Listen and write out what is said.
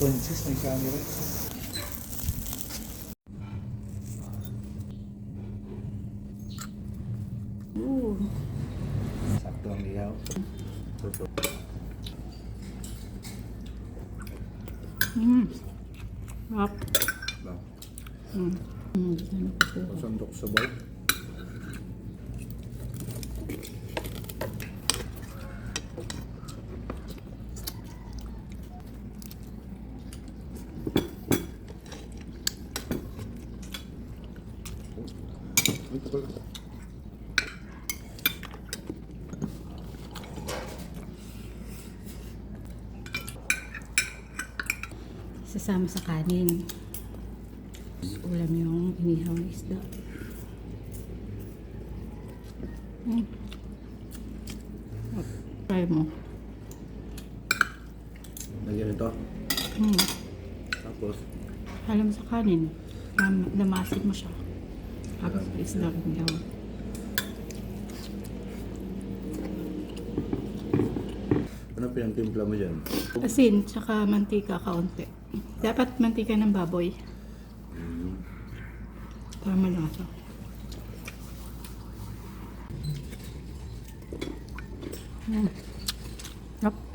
Princess, may camera. Ooh. Sakto ang ihaw. Tuto. Mm. Sarap. Ba? Mm. Mm. Ano Sasama sa kanin. Ulam yung inihaw na isda. Mm. Try mo. Lagyan ito. Mm. Tapos, Alam sa kanin. Um, namasin mo siya. Tapos isda inihaw. ano pinagtimpla mo dyan? Asin, tsaka mantika kaunti. Dapat mantika ng baboy. Para malasa. Mm. Yup.